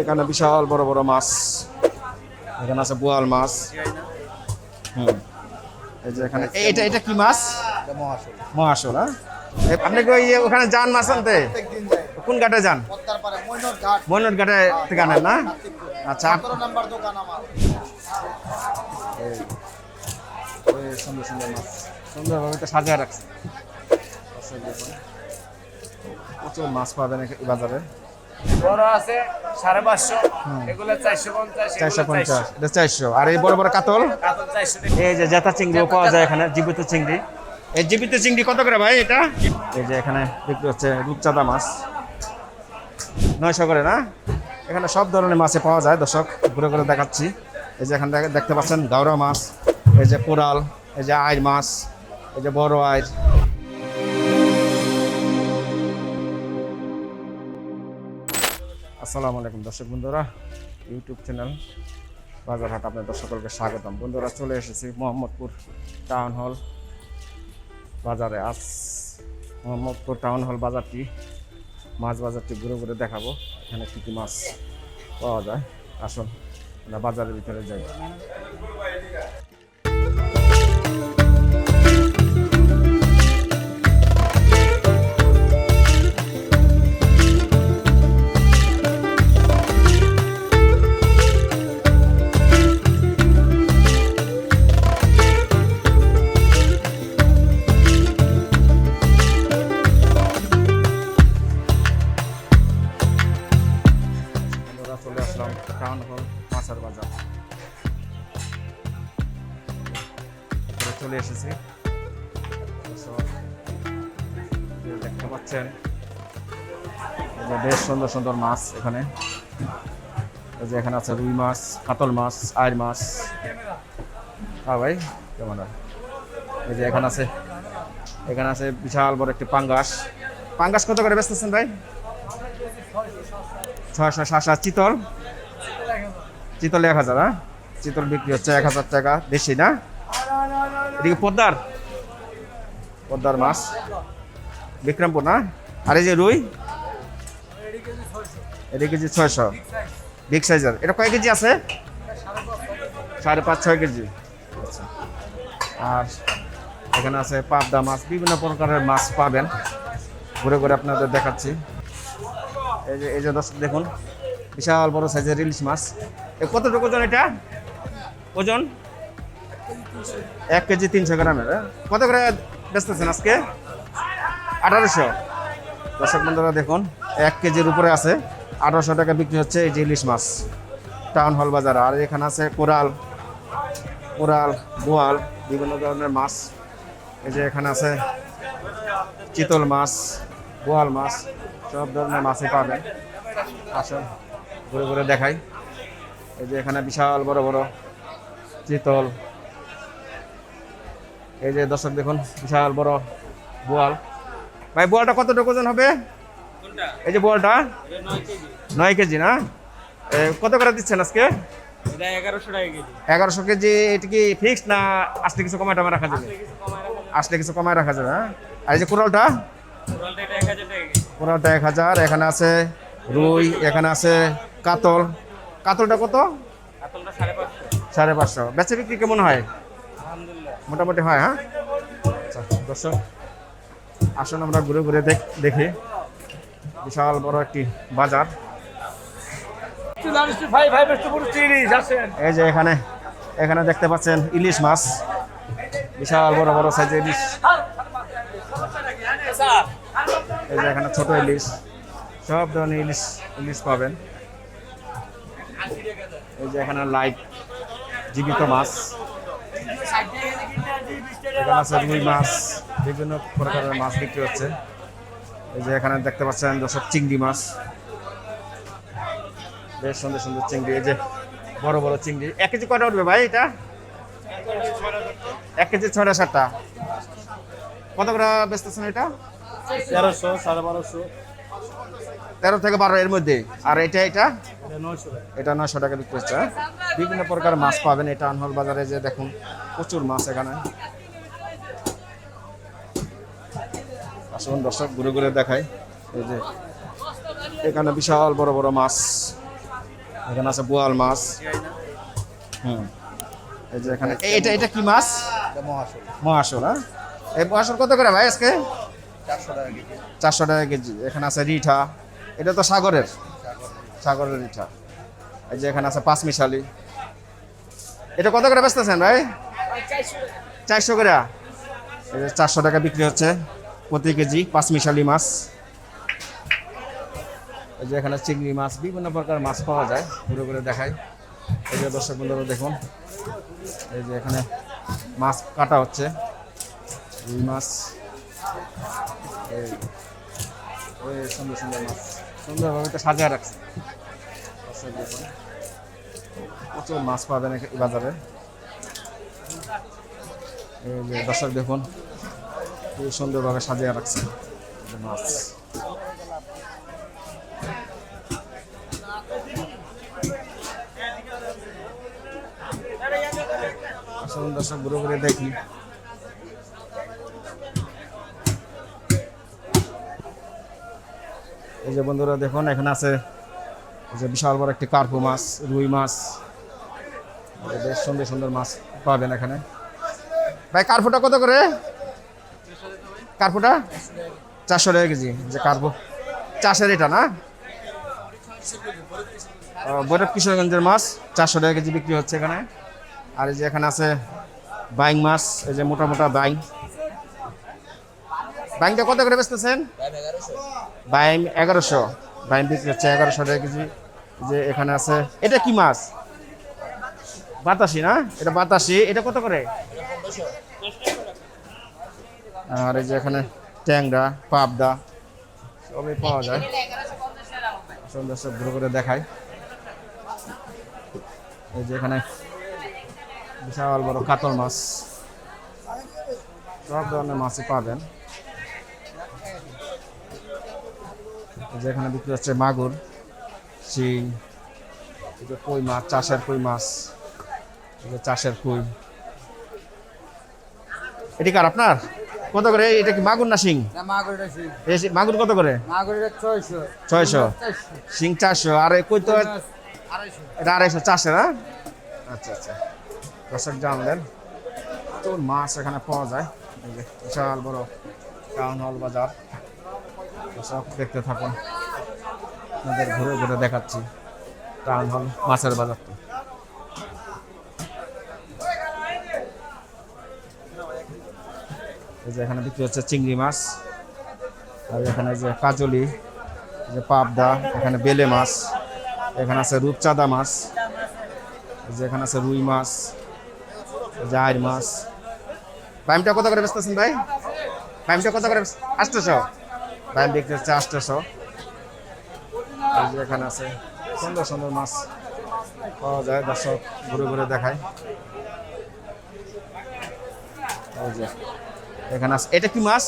এখানে বিশাল বড় বড় মাছ। এখানে আছে বোয়াল মাছ। হুম। এই যে এখানে এটা এটা কি মাছ? মহাশোল। হ্যাঁ? আপনি কি ওখানে যান মাছ আনতে? কোন ঘাটে যান? ময়নট ঘাটে। থেকে আনেন না? আচ্ছা। সুন্দর সুন্দর মাছ। সুন্দরভাবে তো সাজিয়ে রাখছে। প্রচুর মাছ পাবেন বাজারে। বড় আছে সাড়ে পাঁচশো। এগুলো চারশো পঞ্চাশ চারশো পঞ্চাশ এটা চারশো। আর এই বড় বড় কাতল? কাতল চারশো এই যে জেতা চিংড়িও পাওয়া যায় এখানে জীবিত চিংড়ি। এই জীবিত চিংড়ি কত করে ভাই এটা? এই যে এখানে বিক্রি হচ্ছে রূপচাঁদা মাছ। নয়শো করে না? এখানে সব ধরনের মাছে পাওয়া যায় দর্শক। ঘুরে ঘুরে দেখাচ্ছি। এই যে এখানে দেখ- দেখতে পাচ্ছেন গাওরা মাছ এই যে কোরাল এই যে আইর মাছ এই যে বড় আইর আসসালামু আলাইকুম দর্শক বন্ধুরা ইউটিউব চ্যানেল বাজারহাট আপনাদের সকলকে স্বাগতম। বন্ধুরা, চলে এসেছি মোহাম্মদপুর টাউন হল বাজারে। আজ মোহাম্মদপুর টাউন হল বাজারটি, মাছ বাজারটি ঘুরে ঘুরে দেখাবো। এখানে কী কী মাছ পাওয়া যায়? আসুন বাজারের ভিতরে যাই। আসলাম টাউন হল মাছের বাজার চলে এসেছি দেখতে পাচ্ছেন বেশ সুন্দর সুন্দর মাছ এখানে যে এখানে আছে রুই মাছ কাতল মাছ আইর মাছ হ্যাঁ ভাই কেমন এই যে এখানে আছে এখানে আছে বিশাল বড় একটি পাঙ্গাস পাঙ্গাস কত করে বেচতেছেন ভাই ছয়শো সাতশো চিতল চিতল এক হাজার হ্যাঁ? চিতল বিক্রি হচ্ছে এক হাজার টাকা বেশি না? এদিকে পদ্মার পদ্মার মাছ। বিক্রমপুর না? আর এই যে রুই? এটা কেজি ছয়শো। বিগ সাইজের এটা কয় কেজি আছে? সাড়ে পাঁচ, ছয় কেজি। আচ্ছা। আর এখানে আছে পাবদা মাছ। বিভিন্ন প্রকারের মাছ পাবেন। ঘুরে ঘুরে আপনাদের দেখাচ্ছি। এই যে এই যে দর্শক দেখুন, বিশাল বড় সাইজের ইলিশ মাছ। কতটুকু ওজন এটা? ওজন? এক কেজি তিনশো গ্রামের হ্যাঁ? কত করে বেচতেছেন আজকে? আঠারোশো। দর্শক বন্ধুরা, দেখুন, এক কেজির উপরে আছে। আঠারোশো টাকা বিক্রি হচ্ছে এই যে ইলিশ মাছ, টাউন হল বাজার। আর এখানে আছে কোরাল কোরাল, বোয়াল, বিভিন্ন ধরনের মাছ। এই যে এখানে আছে চিতল মাছ, বোয়াল মাছ, সব ধরনের মাছই পাবেন। আসুন, ঘুরে ঘুরে দেখাই। এই যে এখানে বিশাল বড় বড় চিতল। এই যে দর্শক দেখুন বিশাল বড় বোয়াল। ভাই বোয়ালটা কতটুকু ওজন হবে? এই যে বোয়ালটা? নয় কেজি। না? কত করে দিচ্ছেন আজকে? এগারোশো কেজি। এটা কি ফিক্সড না আসলে কিছু কমায় টমায় রাখা যাবে? আসলে কিছু কমায় রাখা যাবে। হ্যাঁ? আর এই যে কোরালটা? কোরালটা এক হাজার এখানে আছে রুই এখানে আছে কাতল। কাতলটা কত? সাড়ে পাঁচশো। বেচা বিক্রি কেমন হয়? মোটামুটি হয় হ্যাঁ? আচ্ছা দর্শক আসুন আমরা ঘুরে ঘুরে দেখ বিশাল বড় একটি বাজার। এই যে এখানে এখানে দেখতে পাচ্ছেন ইলিশ মাছ। বিশাল বড় বড় সাইজের ইলিশ। এই যে এখানে ছোট ইলিশ। সব ধরনের ইলিশ ইলিশ পাবেন। এই যে এখানে লাইভ জীবিত মাছ এখানে আছে রুই মাছ বিভিন্ন প্রকারের মাছ বিক্রি হচ্ছে। এই যে এখানে দেখতে পাচ্ছেন দর্শক চিংড়ি মাছ। বেশ সুন্দর সুন্দর চিংড়ি এই যে বড় বড় চিংড়ি। এক কেজি কটা উঠবে ভাই এটা? এক কেজি ছয়টা সাতটা। কত করে বেচতেছেন এটা? তেরোশো সাড়ে বারোশো। তেরো থেকে বারো এর মধ্যে। আর এটা এটা? এটা নয়শো টাকা। এটা নয়শো টাকা বিক্রি হচ্ছে হ্যাঁ? বিভিন্ন প্রকার মাছ পাবেন এটা আনহল বাজারে যে দেখুন প্রচুর মাছ এখানে। আসুন দর্শক ঘুরে ঘুরে দেখাই। এই যে এখানে বিশাল বড় বড় মাছ। এখানে আছে বোয়াল মাছ। হুম। এই যে এখানে এটা এটা কি মাছ? মহাশোল। মহাশোল হ্যাঁ? এই মহাশোল কত করে ভাই আজকে? চারশো টাকা কেজি। চারশো টাকা কেজি। এখানে আছে রিঠা। এটা তো সাগরের। সাগরের রিঠা এই যে এখানে আছে পাঁচ মিশালি। এটা কত করে বেচতেছেন ভাই? চারশো করে। এই যে চারশো টাকা বিক্রি হচ্ছে প্রতি কেজি পাঁচ মিশালি মাছ। এই যে এখানে চিংড়ি মাছ, বিভিন্ন প্রকার মাছ পাওয়া যায়। ঘুরে ঘুরে দেখাই। এই যে দর্শক বন্ধুরা দেখুন, এই যে এখানে মাছ কাটা হচ্ছে। রুই মাছ। সুন্দর সুন্দর মাছ। সুন্দরভাবে তো সাজিয়ে রাখছে। প্রচুর মাছ পাবেন বাজারে। দর্শক দেখুন খুব সুন্দরভাবে সাজিয়ে রাখছে মাছ। আসুন দর্শক ঘুরে ঘুরে দেখি। এই যে বন্ধুরা দেখুন, এখানে আছে যে বিশাল বড় একটি কার্পু মাছ রুই মাছ বেশ সুন্দর সুন্দর মাছ পাবেন এখানে। ভাই কার্পুটা কত করে? কার্পুটা? চারশো টাকা কেজি যে কার্পু। চাষের এটা না? বৈরব কিশোরগঞ্জের মাছ চারশো টাকা কেজি বিক্রি হচ্ছে এখানে। আর এই যে এখানে আছে বাইং মাছ এই যে মোটা মোটা বাইং। বাইংটা কত করে বেচতেছেন? বাইং এগারোশো। যে এখানে আছে, এটা কি মাছ? বাতাসি না? এটা বাতাসি। এটা কত করে? আর এই যে এখানে ট্যাংরা, পাবদা, সবই পাওয়া যায়। সুন্দর সব ঘুরে ঘুরে দেখায় এই যে এখানে বিশাল বড় কাতল মাছ। সব ধরনের মাছই পাবেন। এই যে এখানে বিক্রি হচ্ছে মাগুর শিং কই মাছ চাষের কই মাছ চাষের কই। এটি কার আপনার? কত করে? এটা কি মাগুর না শিং? মাগুর কত করে? ছয়শো। শিং চারশো। আর কই তো এটা আড়াইশো চারশো না আচ্ছা আচ্ছা। দর্শক জানলেন তো মাছ এখানে পাওয়া যায়। বিশাল বড় টাউন হল বাজার। সব দেখতে থাকুন। আপনাদের ঘুরে ঘুরে দেখাচ্ছি টাউন হল মাছের বাজারটা এই যে এখানে বিক্রি হচ্ছে চিংড়ি মাছ, আর এখানে যে কাজলি যে পাবদা, এখানে বেলে মাছ, এখানে আছে রূপচাঁদা মাছ, এই যে এখানে আছে রুই মাছ, এই মাছ। বাইমটা কত করে বেচতেছেন ভাই? বাইমটা কত করে আটশোশো বাইম বিক্রি হচ্ছে এখানে আছে সুন্দর সুন্দর মাছ পাওয়া যায় দর্শক ঘুরে ঘুরে দেখায়। এখানে আছে এটা কি মাছ?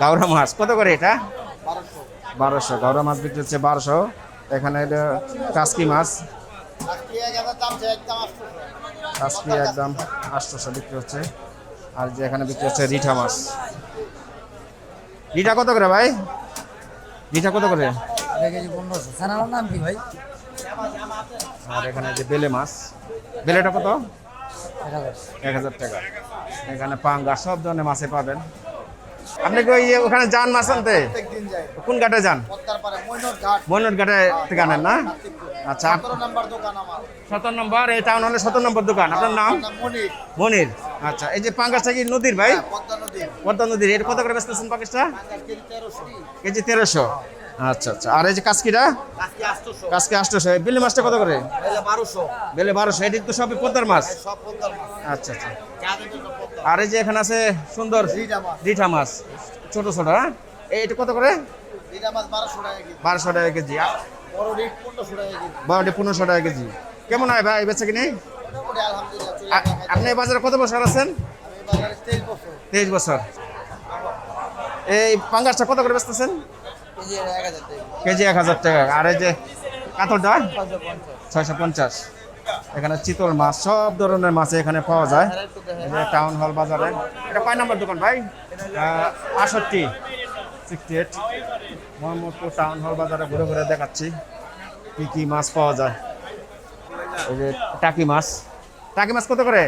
গৌরা মাছ। কত করে এটা? বারোশো। গাওরা মাছ বিক্রি হচ্ছে বারোশো। এখানে এটা কাসকি মাছ। দাম কাসকি একদম আটশোশো বিক্রি হচ্ছে। আর যে এখানে বিক্রি হচ্ছে রিঠা মাছ। রিঠা কত করে ভাই? রিঠা কত করে? কেজি নাম কি ভাই আর এখানে যে বেলে মাছ বেলেটা কত? এক হাজার টাকা। এখানে পাঙ্গা সব ধরনের মাছে পাবেন। আপনি কি ওই ওখানে যান মাছ আনতে? কোন ঘাটে যান? মৈনট ঘাটে থেকে আনেন না? আচ্ছা। সতেরো নাম্বার এই টাউন হলে সতেরো নম্বর দোকান। আপনার নাম? মনির। আচ্ছা এই যে পাঙ্গাসটা কি নদীর ভাই? হ্যাঁ, পদ্মা নদীর। এটা কত করে বেচতেছেন পাকিস্তান কেজি তেরোশো। আচ্ছা আচ্ছা। আর এই যে কাসকিটা? আজকে আটশোশো। বিলি মাছটা কত করে? বারোশো। বেলে বারোশো। এটি তো সবই পদ্মার মাছ। মাছ। আচ্ছা আচ্ছা। আর এই যে এখানে আছে সুন্দর রিঠা মাছ। ছোট ছোট হ্যাঁ? এটা কত করে? বারোশো টাকা কেজি। বারোশো টাকা কেজি। আর বড় রিট পনেরোশো টাকা কেজি। কেমন হয় ভাই বেচে কিনে। আপনি এই বাজারে কত বছর আছেন? তেইশ বছর। এই পাঙ্গাসটা কত করে বেচতেছেন? কেজি এক হাজার টাকা। আর এই যে কাতলটা? ছয়শো পঞ্চাশ। এখানে চিতল মাছ সব ধরনের মাছ এখানে পাওয়া যায়। টাউন হল বাজারে। এটা কয় নম্বর দোকান ভাই? আহ, আটষট্টি। Sixty eight Mohammadpur town hall বাজারে ঘুরে ঘুরে দেখাচ্ছি কি কি মাছ পাওয়া যায়। এই যে টাকি মাছ। টাকি মাছ কত করে?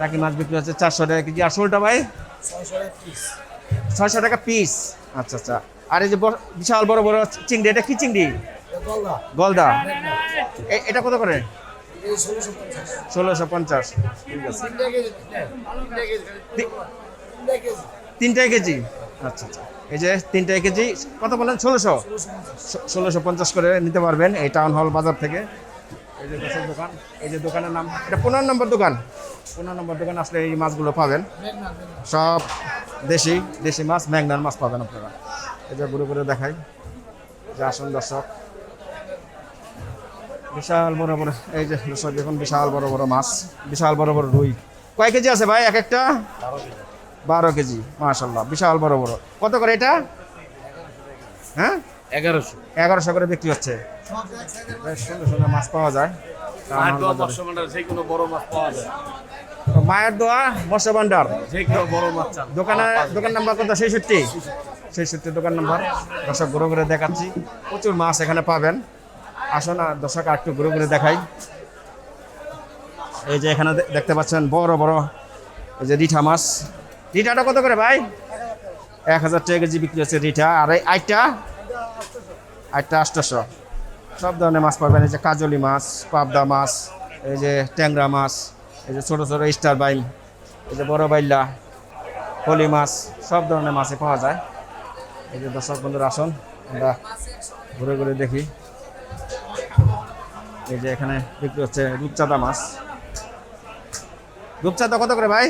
টাকি মাছ বিক্রি হচ্ছে চারশো টাকা কেজি। আর শোলটা ভাই? ছয়শো টাকা পিস আচ্ছা আচ্ছা। আর এই যে বিশাল বড় বড় চিংড়ি, এটা কি চিংড়ি? গলদা। এটা কত করে? ষোলোশো পঞ্চাশ। ঠিক আছে। কেজি। আচ্ছা আচ্ছা। এই যে তিনটাই কেজি, কত বলেন? ষোলোশো? ষোলোশো পঞ্চাশ করে নিতে পারবেন এই টাউন হল বাজার থেকে। এই যে দোকান দোকান, এই যে দোকানের নাম, এটা পনেরো নম্বর দোকান। পনেরো নম্বর দোকান আসলে এই মাছগুলো পাবেন। সব দেশি দেশি মাছ, ম্যাগনার মাছ পাবেন আপনারা। এই যে ঘুরে ঘুরে দেখাই। যে আসুন দর্শক। বিশাল বড় বড়, এই যে দর্শক দেখুন, বিশাল বড় বড় মাছ, বিশাল বড় বড় রুই। কয় কেজি আছে ভাই এক একটা? বারো কেজি মাশাল্লাহ বিশাল বড় বড়। কত করে এটা? হ্যাঁ? এগারোশো। এগারোশো করে বিক্রি হচ্ছে। বেশ সুন্দর সুন্দর মাছ পাওয়া যায়। মায়ের দোয়া মৎস্য ভান্ডার দোকানে দোকান নাম্বার কত? ছেষট্টি। ছেষট্টি। দোকান নাম্বার। দর্শক ঘুরে ঘুরে দেখাচ্ছি। প্রচুর মাছ এখানে পাবেন। আসুন আর দর্শক আর একটু ঘুরে ঘুরে দেখাই। এই যে এখানে দেখতে পাচ্ছেন বড় বড় এই যে রিঠা মাছ। রিঠাটা কত করে ভাই? এক হাজার টাকা কেজি বিক্রি হচ্ছে রিঠা আর এই আইটা? আইটা আটশোশো সব ধরনের মাছ পাবেন। এই যে কাজলি মাছ, পাবদা মাছ, এই যে ট্যাংরা মাছ, এই যে ছোটো ছোটো স্টার বাইম এই যে বড় বাইল্লা পলি মাছ, সব ধরনের মাছই পাওয়া যায়। এই যে দর্শক বন্ধুরা, আসুন, আমরা ঘুরে ঘুরে দেখি। এই যে এখানে বিক্রি হচ্ছে রূপচাঁদা মাছ। রূপচাঁদা কত করে ভাই?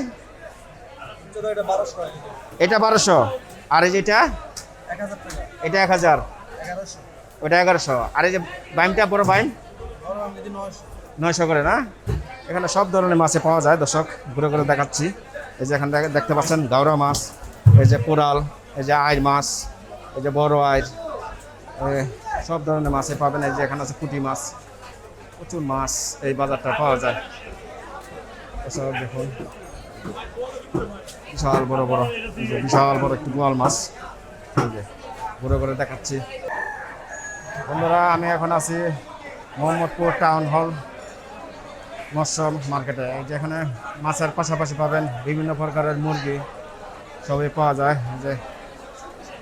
এটা বারোশো আর এই যেটা এটা? এক হাজার ওটা এগারোশো। আর এই যে বাইমটা বড় বাইম? নয়শো। করে না? এখানে সব ধরনের মাছে পাওয়া যায় দর্শক। ঘুরে ঘুরে দেখাচ্ছি। এই যে এখানে দেখ- দেখতে পাচ্ছেন গাওরা মাছ এই যে কোরাল এই যে আইর মাছ এই যে বড় আইর সব ধরনের মাছে পাবেন। এই যে এখানে আছে পুঁটি মাছ প্রচুর মাছ এই বাজারটা পাওয়া যায়। এসব দেখুন। বিশাল বড় বড় বিশাল বড় একটি গোয়াল মাছ। ঘুরে ঘুরে দেখাচ্ছি। বন্ধুরা, আমি এখন আছি মোহাম্মদপুর টাউন হল, মৎস্য মার্কেটে। যেখানে মাছের পাশাপাশি পাবেন বিভিন্ন প্রকারের মুরগি, সবই পাওয়া যায়। যে,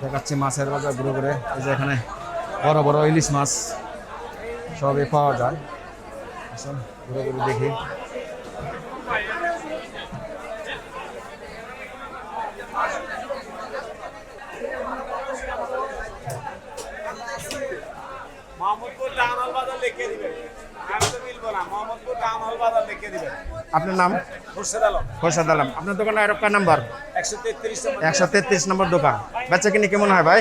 দেখাচ্ছি মাছের বাজার ঘুরে ঘুরে। এই যে এখানে বড় বড় ইলিশ মাছ, সবই পাওয়া যায়। ঘুরে ঘুরে দেখি মোহাম্মদপুর টাউন হল বাজার লিখে দিবেন আমি তো মিলবো না মোহাম্মদপুর টাউন হল বাজার লিখে দিবেন আপনার নাম? খুরশেদ আলম। আপনার দোকানের আরেকটা নাম্বার? একশো তেত্রিশ নম্বর দোকান। বেচা কিনে কেমন হয় ভাই?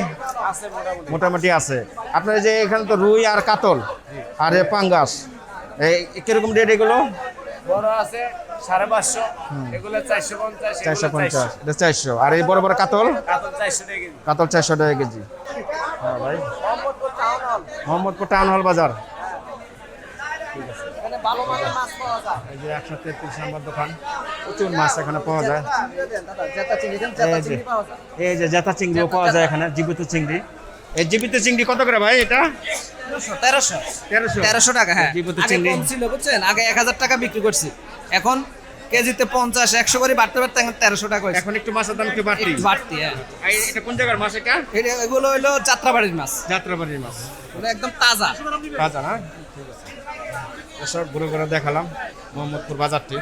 মোটামুটি। আছে। আপনার যে এখানে তো রুই আর কাতল আর পাঙ্গাস এই কীরকম রেট এগুলো? বড় আছে সাড়ে পাঁচশো এগুলো চারশো পঞ্চাশ চারশো পঞ্চাশ এটা চারশো। আর এই বড় বড় কাতল? কাতল চারশো টাকা কেজি। হ্যাঁ ভাই। মোহাম্মদপুর টাউন হল বাজার। ভালো মানের মাছ পাওয়া যায়। এই যে একশো তেত্রিশ নম্বর দোকান প্রচুর মাছ এখানে পাওয়া যায়। এই যে চিংড়ি পাওয়া যায়। জেতা চিংড়িও পাওয়া যায় এখানে জীবিত চিংড়ি। এই জীবিত চিংড়ি কত করে ভাই এটা? তেরোশো তেরোশো। তেরোশো। টাকা হ্যাঁ। জীবিত চিংড়ি। কম ছিল বুঝছেন? আগে এক হাজার টাকা বিক্রি করছি। এখন কেজিতে পঞ্চাশ একশো করে বাড়তে বাড়তে এখন তেরোশো টাকা এখন একটু মাছের দাম একটু বাড়তি? বাড়তি হ্যাঁ। এটা কোন জায়গার মাছ এটা? এগুলো হইল যাত্রাবাড়ির মাছ। যাত্রাবাড়ির মাছ। এগুলো একদম তাজা। বাজার হ্যাঁ এসব ঘুরে ঘুরে দেখালাম মোহাম্মদপুর বাজারটি।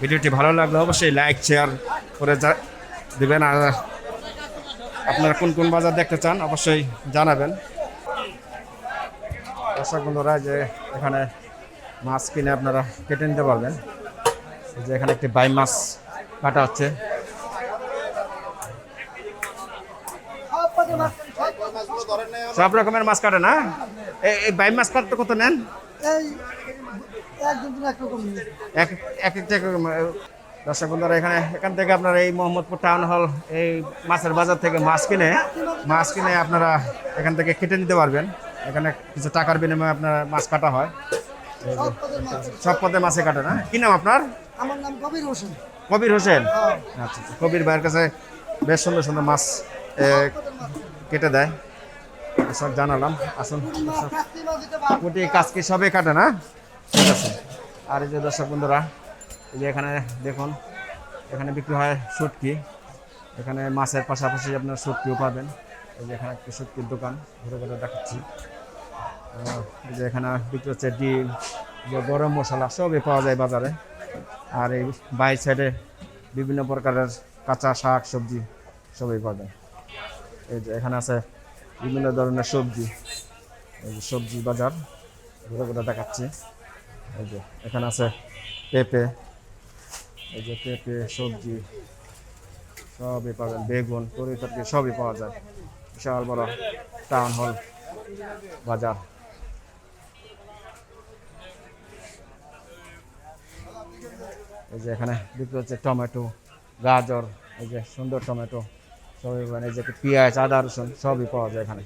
ভিডিওটি ভালো লাগলে অবশ্যই লাইক শেয়ার করে যা- দিবেন। আর আপনারা কোন কোন বাজার দেখতে চান অবশ্যই জানাবেন। দর্শক বন্ধুরা যে এখানে মাছ কিনে আপনারা কেটে নিতে পারবেন। যে এখানে একটি বাই মাছ কাটা হচ্ছে। সব রকমের মাছ কাটে না? এই- এই বাই মাছ কাটতে কত নেন? এক এক রকম, দর্শক বন্ধুরা এখানে এখান থেকে আপনারা এই মোহাম্মদপুর টাউন হল এই মাছের বাজার থেকে মাছ কিনে মাছ কিনে আপনারা এখান থেকে কেটে নিতে পারবেন। এখানে কিছু টাকার বিনিময়ে আপনার মাছ কাটা হয়। সব পদে মাছে কাটে না? কি নাম আপনার? আমার নাম কবির হোসেন। কবির হোসেন? আচ্ছা আচ্ছা। কবির ভাইয়ের কাছে বেশ সুন্দর সুন্দর মাছ কেটে দেয়। সব জানালাম। আসুন পুটি কাজকে সবই কাটে না? ঠিক আছে। আর এই যে দর্শক বন্ধুরা, এই যে এখানে দেখুন, এখানে বিক্রি হয় শুটকি এখানে মাছের পাশাপাশি আপনার শুটকিও পাবেন। এই যে এখানে একটি শুটকির দোকান, ঘুরে ঘুরে দেখাচ্ছি। এই যে এখানে বিক্রি হচ্ছে ডিম যে গরম মশলা সবই পাওয়া যায় বাজারে। আর এই বাই সাইডে বিভিন্ন প্রকারের কাঁচা শাক, সবজি সবই পাবেন এই যে এখানে আছে বিভিন্ন ধরনের সবজি। সবজি বাজার, ঘুরে ঘুরে দেখাচ্ছি। এখানে আছে পেঁপে, এই যে পেঁপে, সবজি, সবই পাবেন, বেগুন তরি সবই পাওয়া যায়। বিশাল বড় টাউন হল, বাজার। এই যে এখানে বিক্রি হচ্ছে টমেটো, গাজর, এই যে সুন্দর টমেটো, সবই পাবেন। এই যে পেঁয়াজ, আদা, রসুন সবই পাওয়া যায় এখানে।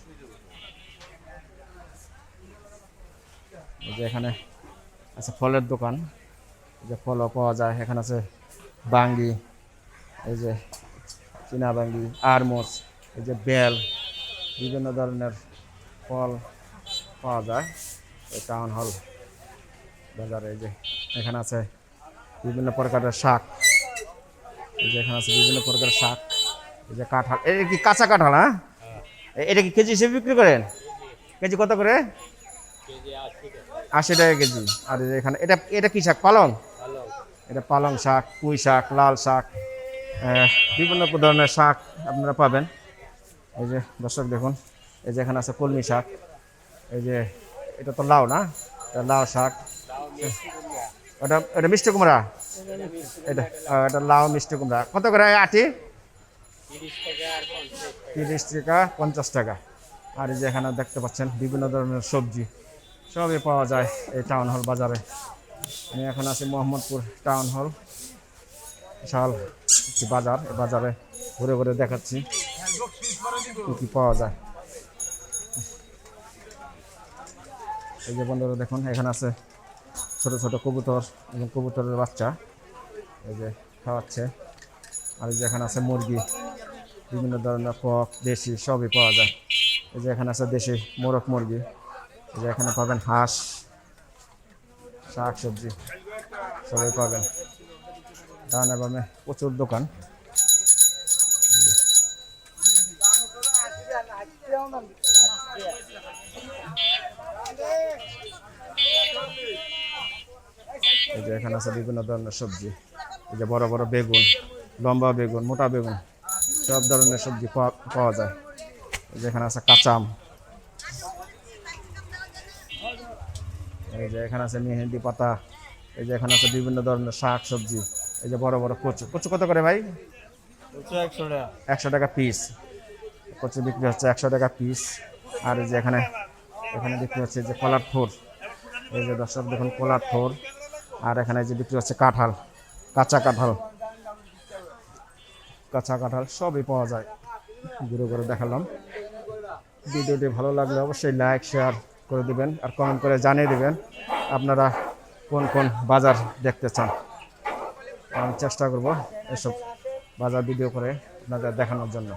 এই যে এখানে আছে ফলের দোকান। এই যে ফলও পাওয়া যায়। এখানে আছে বাঙ্গি এই যে চীনা বাঙ্গি আরমোস এই যে বেল বিভিন্ন ধরনের ফল পাওয়া যায়। এই টাউন হল বাজারে এই যে এখানে আছে বিভিন্ন প্রকারের শাক। এই যে এখানে আছে বিভিন্ন প্রকারের শাক। এই যে কাঁঠাল এটা কি কাঁচা কাঁঠাল হ্যাঁ? এ- এটা কি কেজি হিসেবে বিক্রি করেন? কেজি। কত করে? আশি টাকা কেজি। আর এখানে, এটা এটা কি শাক? পালং? এটা পালং শাক, পুঁই শাক, লাল শাক বিভিন্ন ধরনের শাক আপনারা পাবেন। এই যে দর্শক দেখুন, এই যে এখানে আছে কলমি শাক। এই যে, এটা তো লাউ না? এটা লাউ শাক। ওটা এটা মিষ্টি কুমড়া? এটা এটা লাউ মিষ্টি কুমড়া। কত করে আটি? তিরিশ টাকা পঞ্চাশ টাকা। আর এই যে এখানে দেখতে পাচ্ছেন বিভিন্ন ধরনের সবজি। সবই পাওয়া যায় এই টাউন হল বাজারে। আমি এখন আছি মোহাম্মদপুর টাউন হল বিশাল একটি বাজার, এই বাজারে ঘুরে ঘুরে দেখাচ্ছি কী কী পাওয়া যায়। এই যে বন্ধুরা দেখুন, এখানে আছে ছোট ছোট কবুতর এবং কবুতরের বাচ্চা। এই যে খাওয়াচ্ছে। আর এই যে এখানে আছে মুরগি, বিভিন্ন ধরনের কক, দেশি সবই পাওয়া যায়। এই যে এখানে আছে দেশি মোরগ মুরগি। যে এখানে পাবেন হাঁস শাক সবজি সবই পাবেন। ডানে বামে প্রচুর দোকান। এই যে এখানে আছে বিভিন্ন ধরনের সবজি। এই যে বড় বড় বেগুন, লম্বা বেগুন, মোটা বেগুন, সব ধরনের সবজি পাওয়া- যায়। এই যে এখানে আছে কাঁচাম এই যে এখানে আছে মেহেন্দি পাতা এই যে এখানে আছে বিভিন্ন ধরনের শাক সবজি এই যে বড় বড় কচু। কচু কত করে ভাই? একশো টাকা। একশো টাকা পিস কচু বিক্রি হচ্ছে একশো টাকা পিস আর এই যে এখানে এখানে বিক্রি হচ্ছে যে কলার থোর। এই যে দর্শক দেখুন কলার থোর। আর এখানে যে বিক্রি হচ্ছে কাঁঠাল কাঁচা কাঁঠাল। কাঁচা কাঁঠাল সবই পাওয়া যায়। ঘুরে ঘুরে দেখালাম। ভিডিওটি ভালো লাগলে অবশ্যই লাইক শেয়ার করে দিবেন আর কমেন্ট করে জানিয়ে দিবেন আপনারা কোন কোন বাজার দেখতে চান। আমি চেষ্টা করব এসব বাজার ভিডিও করে আপনাদের দেখানোর জন্য।